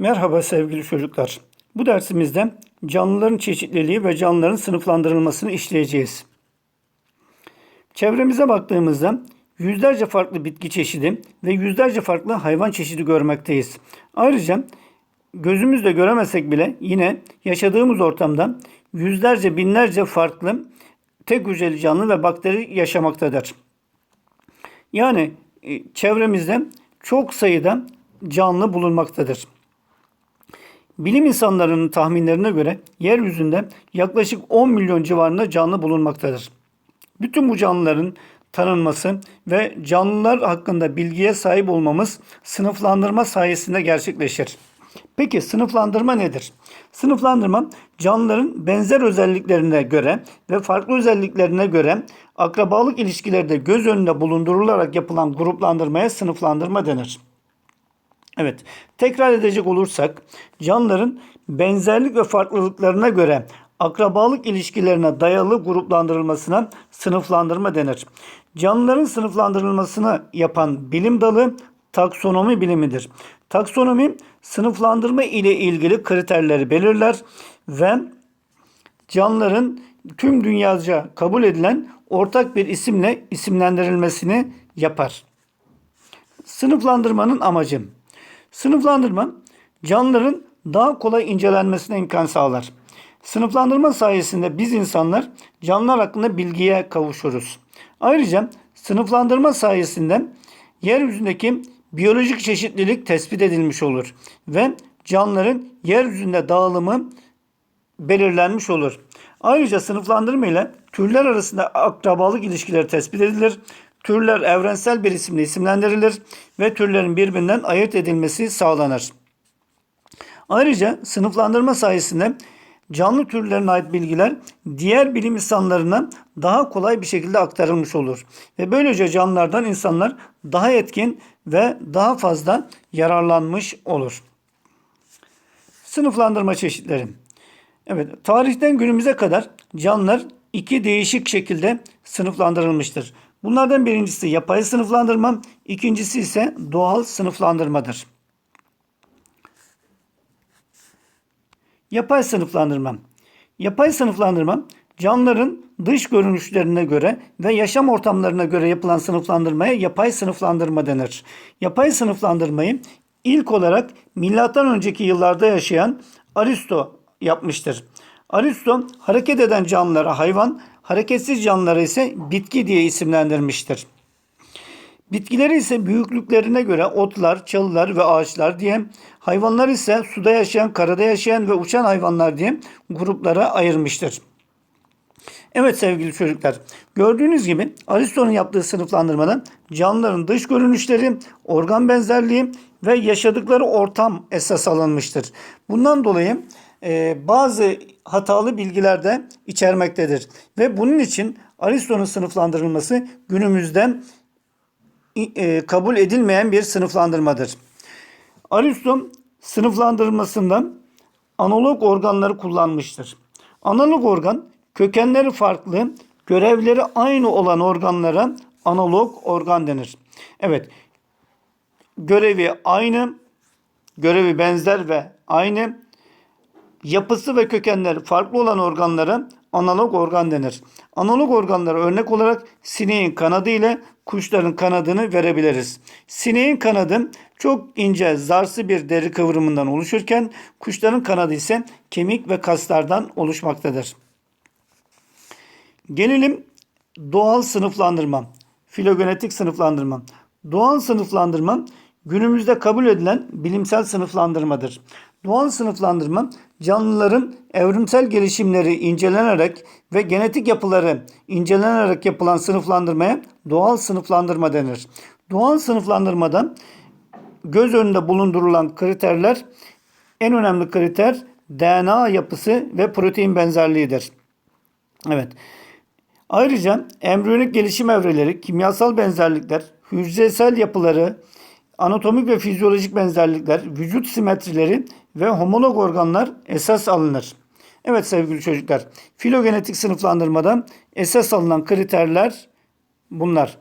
Merhaba sevgili çocuklar. Bu dersimizde canlıların çeşitliliği ve canlıların sınıflandırılmasını işleyeceğiz. Çevremize baktığımızda yüzlerce farklı bitki çeşidi ve yüzlerce farklı hayvan çeşidi görmekteyiz. Ayrıca gözümüzle göremesek bile yine yaşadığımız ortamda yüzlerce binlerce farklı tek hücreli canlı ve bakteri yaşamaktadır. Yani e, çevremizde çok sayıda canlı bulunmaktadır. Bilim insanlarının tahminlerine göre yeryüzünde yaklaşık 10 milyon civarında canlı bulunmaktadır. Bütün bu canlıların tanınması ve canlılar hakkında bilgiye sahip olmamız sınıflandırma sayesinde gerçekleşir. Peki sınıflandırma nedir? Sınıflandırma canlıların benzer özelliklerine göre ve farklı özelliklerine göre akrabalık ilişkileri de göz önünde bulundurularak yapılan gruplandırmaya sınıflandırma denir. Evet, tekrar edecek olursak canlıların benzerlik ve farklılıklarına göre akrabalık ilişkilerine dayalı gruplandırılmasına sınıflandırma denir. Canlıların sınıflandırılmasını yapan bilim dalı taksonomi bilimidir. Taksonomi sınıflandırma ile ilgili kriterleri belirler ve canlıların tüm dünyaca kabul edilen ortak bir isimle isimlendirilmesini yapar. Sınıflandırmanın amacı Sınıflandırma canlıların daha kolay incelenmesine imkan sağlar. Sınıflandırma sayesinde biz insanlar canlılar hakkında bilgiye kavuşuruz. Ayrıca sınıflandırma sayesinde yeryüzündeki biyolojik çeşitlilik tespit edilmiş olur ve canlıların yeryüzünde dağılımı belirlenmiş olur. Ayrıca sınıflandırma ile türler arasında akrabalık ilişkileri tespit edilir. Türler evrensel bir isimle isimlendirilir ve türlerin birbirinden ayırt edilmesi sağlanır. Ayrıca sınıflandırma sayesinde canlı türlerine ait bilgiler diğer bilim insanlarına daha kolay bir şekilde aktarılmış olur. Ve böylece canlılardan insanlar daha etkin ve daha fazla yararlanmış olur. Sınıflandırma çeşitleri. Evet, tarihten günümüze kadar canlılar iki değişik şekilde sınıflandırılmıştır. Bunlardan birincisi yapay sınıflandırma, ikincisi ise doğal sınıflandırmadır. Yapay sınıflandırma. Yapay sınıflandırma canlıların dış görünüşlerine göre ve yaşam ortamlarına göre yapılan sınıflandırmaya yapay sınıflandırma denir. Yapay sınıflandırmayı ilk olarak milattan önceki yıllarda yaşayan Aristo yapmıştır. Aristo hareket eden canlılara hayvan, hareketsiz canlılara ise bitki diye isimlendirmiştir. Bitkileri ise büyüklüklerine göre otlar, çalılar ve ağaçlar diye, hayvanlar ise suda yaşayan, karada yaşayan ve uçan hayvanlar diye gruplara ayırmıştır. Evet sevgili çocuklar, gördüğünüz gibi Aristo'nun yaptığı sınıflandırmada canlıların dış görünüşleri, organ benzerliği ve yaşadıkları ortam esas alınmıştır. Bundan dolayı e, bazı hatalı bilgiler de içermektedir. Ve bunun için Aristo'nun sınıflandırılması günümüzde e, kabul edilmeyen bir sınıflandırmadır. Aristo sınıflandırmasında analog organları kullanmıştır. Analog organ kökenleri farklı, görevleri aynı olan organlara analog organ denir. Evet, görevi aynı, görevi benzer ve aynı, yapısı ve kökenleri farklı olan organlara analog organ denir. Analog organlara örnek olarak sineğin kanadı ile kuşların kanadını verebiliriz. Sineğin kanadı çok ince zarsı bir deri kıvrımından oluşurken kuşların kanadı ise kemik ve kaslardan oluşmaktadır. Gelelim doğal sınıflandırma, filogenetik sınıflandırma. Doğal sınıflandırma günümüzde kabul edilen bilimsel sınıflandırmadır. Doğal sınıflandırma canlıların evrimsel gelişimleri incelenerek ve genetik yapıları incelenerek yapılan sınıflandırmaya doğal sınıflandırma denir. Doğal sınıflandırmada göz önünde bulundurulan kriterler en önemli kriter DNA yapısı ve protein benzerliğidir. Evet. Ayrıca embriyonik gelişim evreleri, kimyasal benzerlikler, hücresel yapıları, anatomik ve fizyolojik benzerlikler, vücut simetrileri ve homolog organlar esas alınır. Evet sevgili çocuklar, filogenetik sınıflandırmada esas alınan kriterler bunlar.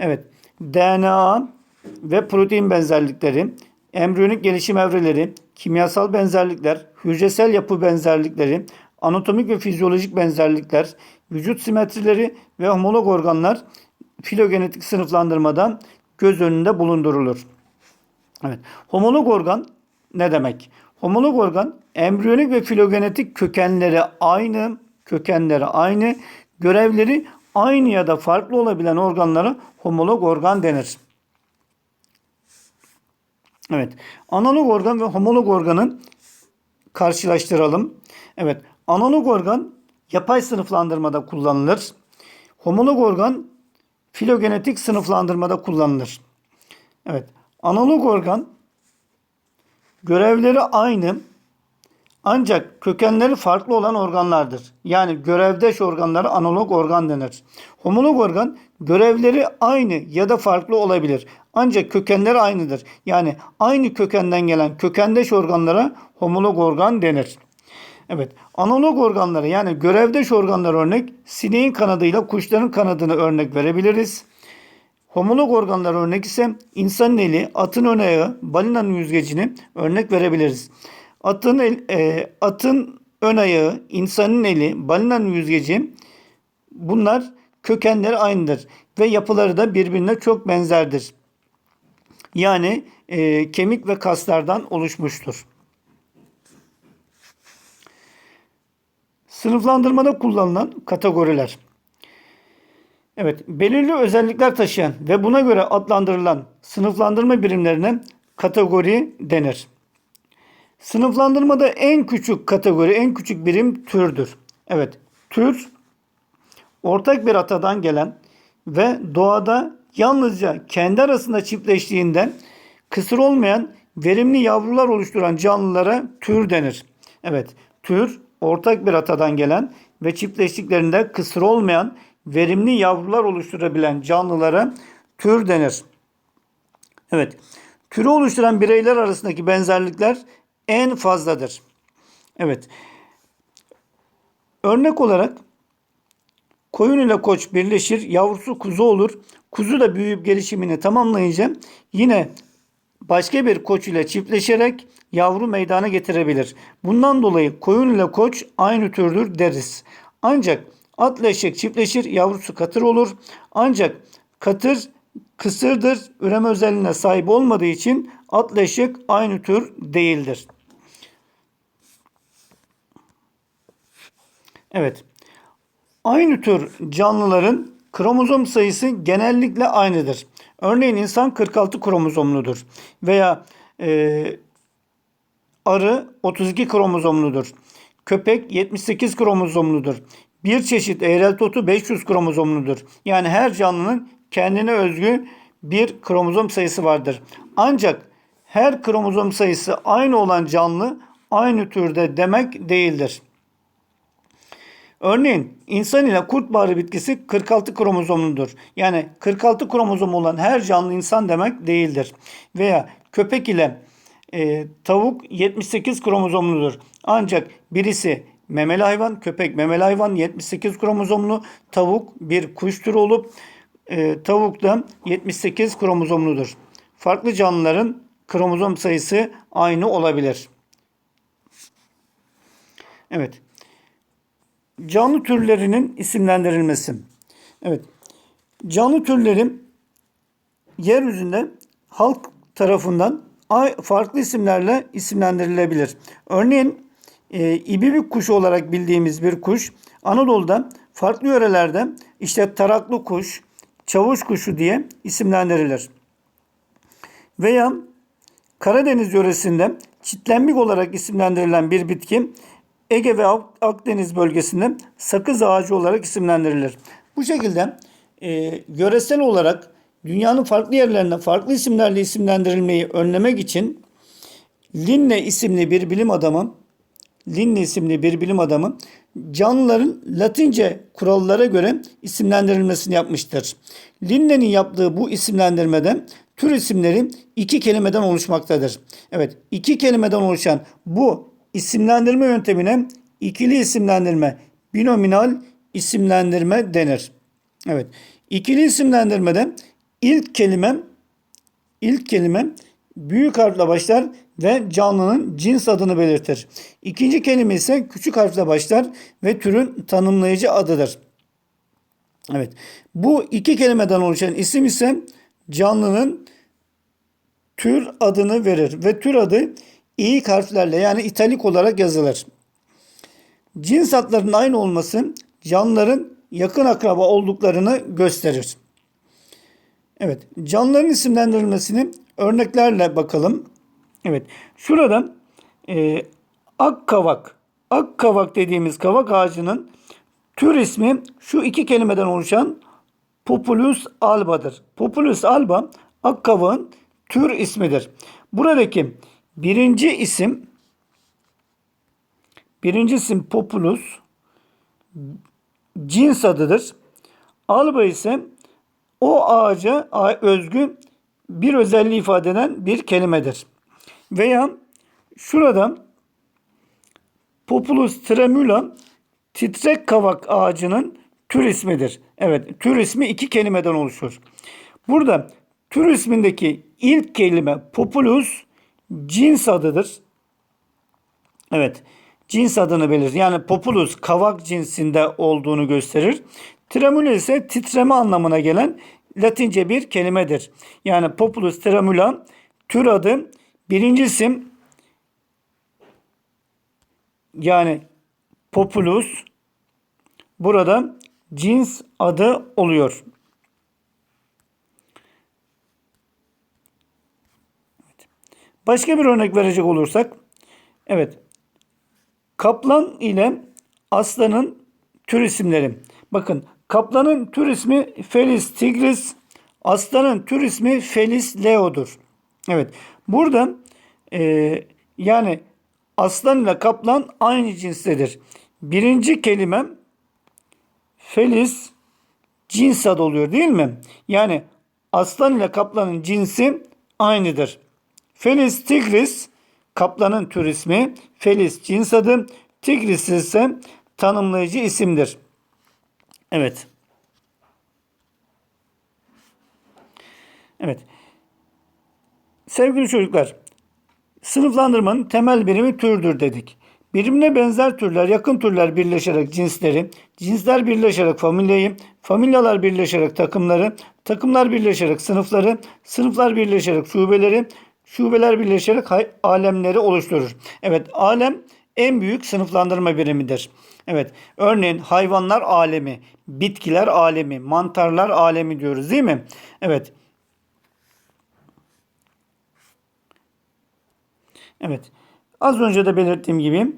Evet, DNA ve protein benzerlikleri, embriyonik gelişim evreleri, kimyasal benzerlikler, hücresel yapı benzerlikleri, anatomik ve fizyolojik benzerlikler, vücut simetrileri ve homolog organlar filogenetik sınıflandırmadan göz önünde bulundurulur. Evet. Homolog organ ne demek? Homolog organ embriyonik ve filogenetik kökenleri aynı, kökenleri aynı, görevleri aynı ya da farklı olabilen organlara homolog organ denir. Evet. Analog organ ve homolog organı karşılaştıralım. Evet. Analog organ yapay sınıflandırmada kullanılır. Homolog organ filogenetik sınıflandırmada kullanılır. Evet. Analog organ görevleri aynı ancak kökenleri farklı olan organlardır. Yani görevdeş organlara analog organ denir. Homolog organ görevleri aynı ya da farklı olabilir. Ancak kökenleri aynıdır. Yani aynı kökenden gelen kökendeş organlara homolog organ denir. Evet, analog organlara yani görevdeş organlar örnek sineğin kanadıyla kuşların kanadını örnek verebiliriz. Homolog organlar örnek ise insanın eli, atın ön ayağı, balinanın yüzgecini örnek verebiliriz. Atın, el, e, atın ön ayağı, insanın eli, balinanın yüzgeci bunlar kökenleri aynıdır ve yapıları da birbirine çok benzerdir. Yani e, kemik ve kaslardan oluşmuştur. Sınıflandırmada kullanılan kategoriler. Evet, belirli özellikler taşıyan ve buna göre adlandırılan sınıflandırma birimlerine kategori denir. Sınıflandırmada en küçük kategori, en küçük birim türdür. Evet, tür ortak bir atadan gelen ve doğada yalnızca kendi arasında çiftleştiğinde kısır olmayan verimli yavrular oluşturan canlılara tür denir. Evet, tür ortak bir atadan gelen ve çiftleştiklerinde kısır olmayan verimli yavrular oluşturabilen canlılara tür denir. Evet, türü oluşturan bireyler arasındaki benzerlikler en fazladır. Evet. Örnek olarak koyun ile koç birleşir, yavrusu kuzu olur. Kuzu da büyüyüp gelişimini tamamlayınca yine başka bir koç ile çiftleşerek yavru meydana getirebilir. Bundan dolayı koyun ile koç aynı türdür deriz. Ancak atla eşek çiftleşir, yavrusu katır olur. Ancak katır kısırdır, üreme özelliğine sahip olmadığı için atla eşek aynı tür değildir. Evet. Aynı tür canlıların kromozom sayısı genellikle aynıdır. Örneğin insan 46 kromozomludur veya e, arı 32 kromozomludur. Köpek 78 kromozomludur. Bir çeşit eğrelti otu 500 kromozomludur. Yani her canlının kendine özgü bir kromozom sayısı vardır. Ancak her kromozom sayısı aynı olan canlı aynı türde demek değildir. Örneğin insan ile kurtbahar bitkisi 46 kromozomludur. Yani 46 kromozom olan her canlı insan demek değildir. Veya köpek ile e, tavuk 78 kromozomludur. Ancak birisi memeli hayvan, köpek memeli hayvan 78 kromozomlu, tavuk bir kuş türü olup e, tavuk da 78 kromozomludur. Farklı canlıların kromozom sayısı aynı olabilir. Evet. Canlı türlerinin isimlendirilmesi. Evet. Canlı türleri yeryüzünde halk tarafından farklı isimlerle isimlendirilebilir. Örneğin e, ibibik kuşu olarak bildiğimiz bir kuş Anadolu'da farklı yörelerde işte taraklı kuş, çavuş kuşu diye isimlendirilir. Veya Karadeniz yöresinde çitlenbik olarak isimlendirilen bir bitki Ege ve Akdeniz bölgesinde sakız ağacı olarak isimlendirilir. Bu şekilde e, yöresel olarak dünyanın farklı yerlerinde farklı isimlerle isimlendirilmeyi önlemek için Linne isimli bir bilim adamı Linne isimli bir bilim adamı canlıların Latince kurallara göre isimlendirilmesini yapmıştır. Linne'nin yaptığı bu isimlendirmede tür isimleri iki kelimeden oluşmaktadır. Evet, iki kelimeden oluşan bu isimlendirme yöntemine ikili isimlendirme, binominal isimlendirme denir. Evet. İkili isimlendirmede ilk kelime ilk kelime büyük harfle başlar ve canlının cins adını belirtir. İkinci kelime ise küçük harfle başlar ve türün tanımlayıcı adıdır. Evet. Bu iki kelimeden oluşan isim ise canlının tür adını verir ve tür adı ilk harflerle yani italik olarak yazılır. Cins adlarının aynı olması canlıların yakın akraba olduklarını gösterir. Evet, canlıların isimlendirilmesini örneklerle bakalım. Evet, şurada e, ak kavak, ak kavak dediğimiz kavak ağacının tür ismi şu iki kelimeden oluşan Populus alba'dır. Populus alba ak kavağın tür ismidir. Buradaki birinci isim birinci isim Populus cins adıdır. Alba ise o ağaca özgü bir özelliği ifade eden bir kelimedir. Veya şurada Populus tremula titrek kavak ağacının tür ismidir. Evet, tür ismi iki kelimeden oluşur. Burada tür ismindeki ilk kelime Populus cins adıdır. Evet, cins adını belirtir. Yani Populus kavak cinsinde olduğunu gösterir. Tremula ise titreme anlamına gelen Latince bir kelimedir. Yani Populus tremula tür adı birinci isim yani Populus burada cins adı oluyor. Başka bir örnek verecek olursak evet kaplan ile aslanın tür isimleri. Bakın kaplanın tür ismi Felis tigris, aslanın tür ismi Felis leo'dur. Evet burada e, yani aslan ile kaplan aynı cinstedir. Birinci kelime Felis cins adı oluyor değil mi? Yani aslan ile kaplanın cinsi aynıdır. Felis tigris kaplanın tür ismi, Felis cins adı, tigris ise tanımlayıcı isimdir. Evet. Evet. Sevgili çocuklar, sınıflandırmanın temel birimi türdür dedik. Birimine benzer türler, yakın türler birleşerek cinsleri, cinsler birleşerek familyayı, familyalar birleşerek takımları, takımlar birleşerek sınıfları, sınıflar birleşerek şubeleri, şubeler birleşerek alemleri oluşturur. Evet, alem en büyük sınıflandırma birimidir. Evet, örneğin hayvanlar alemi, bitkiler alemi, mantarlar alemi diyoruz değil mi? Evet. Evet. Az önce de belirttiğim gibi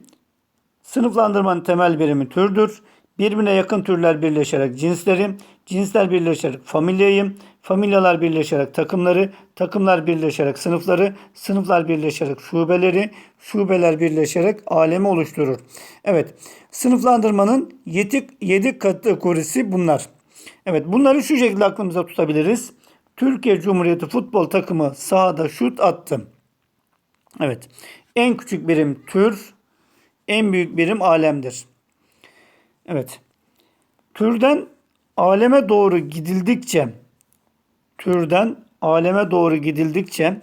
sınıflandırmanın temel birimi türdür. Birbirine yakın türler birleşerek cinsleri, cinsler birleşerek familyayı, familyalar birleşerek takımları, takımlar birleşerek sınıfları, sınıflar birleşerek şubeleri, şubeler birleşerek alemi oluşturur. Evet, sınıflandırmanın 7, 7 kategorisi bunlar. Evet, bunları şu şekilde aklımıza tutabiliriz. Türkiye Cumhuriyeti futbol takımı sahada şut attı. Evet. En küçük birim tür, en büyük birim alemdir. Evet. Türden aleme doğru gidildikçe türden aleme doğru gidildikçe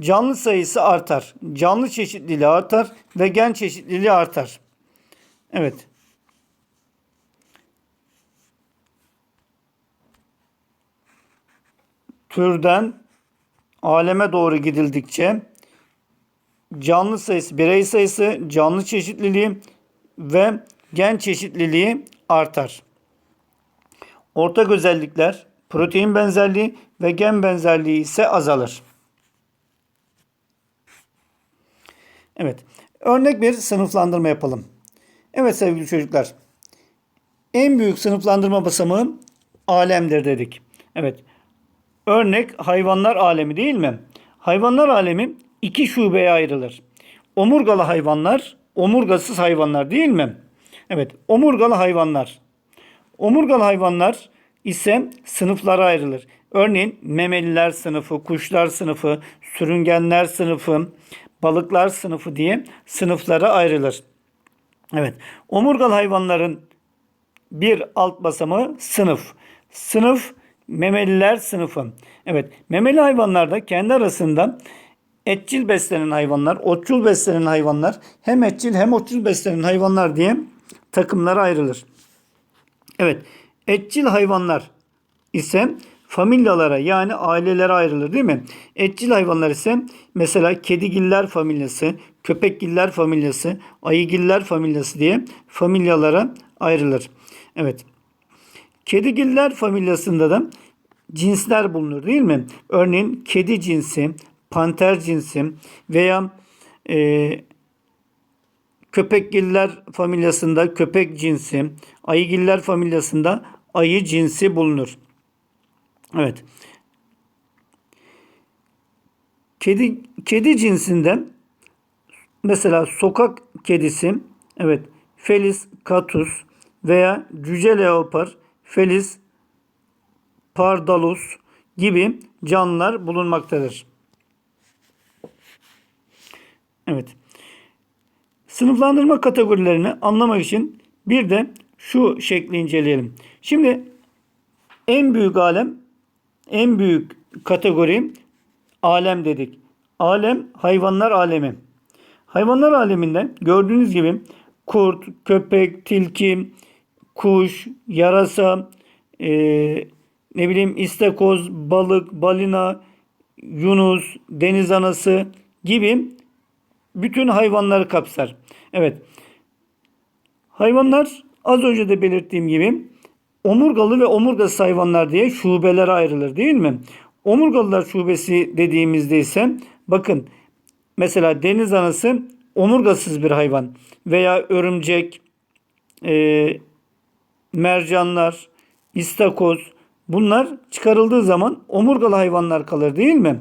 canlı sayısı artar. Canlı çeşitliliği artar ve gen çeşitliliği artar. Evet. Türden aleme doğru gidildikçe canlı sayısı, birey sayısı, canlı çeşitliliği ve gen çeşitliliği artar. Ortak özellikler protein benzerliği ve gen benzerliği ise azalır. Evet. Örnek bir sınıflandırma yapalım. Evet sevgili çocuklar. En büyük sınıflandırma basamağı alemdir dedik. Evet. Örnek hayvanlar alemi değil mi? Hayvanlar alemi iki şubeye ayrılır. Omurgalı hayvanlar, omurgasız hayvanlar değil mi? Evet, omurgalı hayvanlar. Omurgalı hayvanlar ise sınıflara ayrılır. Örneğin memeliler sınıfı, kuşlar sınıfı, sürüngenler sınıfı, balıklar sınıfı diye sınıflara ayrılır. Evet, omurgalı hayvanların bir alt basamağı sınıf. Sınıf memeliler sınıfı. Evet, memeli hayvanlarda kendi arasında etçil beslenen hayvanlar, otçul beslenen hayvanlar, hem etçil hem otçul beslenen hayvanlar diye takımlara ayrılır. Evet, etçil hayvanlar ise familyalara yani ailelere ayrılır değil mi? Etçil hayvanlar ise mesela kedigiller familyası, köpekgiller familyası, ayıgiller familyası diye familyalara ayrılır. Evet. Kedigiller familyasında da cinsler bulunur değil mi? Örneğin kedi cinsi, panter cinsi veya e, köpekgiller familyasında köpek cinsi, ayıgiller familyasında ayı cinsi bulunur. Evet. Kedi kedi cinsinden mesela sokak kedisi, evet, Felis catus veya cüce leopar, Felis pardalus gibi canlılar bulunmaktadır. Evet. Sınıflandırma kategorilerini anlamak için bir de şu şekli inceleyelim. Şimdi en büyük alem, en büyük kategori alem dedik. Alem hayvanlar alemi. Hayvanlar aleminde gördüğünüz gibi kurt, köpek, tilki, kuş, yarasa, e, ne bileyim istakoz, balık, balina, yunus, deniz anası gibi bütün hayvanları kapsar. Evet. Hayvanlar az önce de belirttiğim gibi omurgalı ve omurgasız hayvanlar diye şubelere ayrılır değil mi? Omurgalılar şubesi dediğimizde ise bakın mesela deniz anası omurgasız bir hayvan veya örümcek, e, mercanlar, istakoz bunlar çıkarıldığı zaman omurgalı hayvanlar kalır değil mi?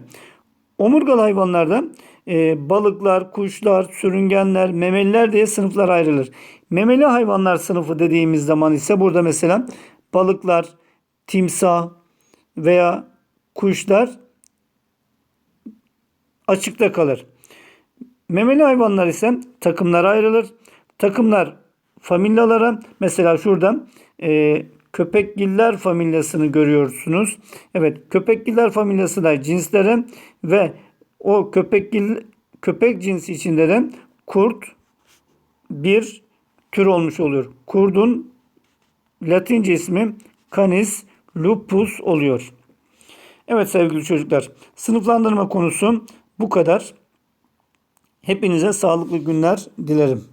Omurgalı hayvanlarda e, balıklar, kuşlar, sürüngenler, memeliler diye sınıflar ayrılır. Memeli hayvanlar sınıfı dediğimiz zaman ise burada mesela balıklar, timsah veya kuşlar açıkta kalır. Memeli hayvanlar ise takımlara ayrılır. Takımlar familyalara mesela şurada e, köpekgiller familyasını görüyorsunuz. Evet köpekgiller familyası da cinslere ve o köpekgil köpek cinsi içinde de kurt bir tür olmuş oluyor. Kurdun Latince ismi Canis lupus oluyor. Evet sevgili çocuklar, sınıflandırma konusu bu kadar. Hepinize sağlıklı günler dilerim.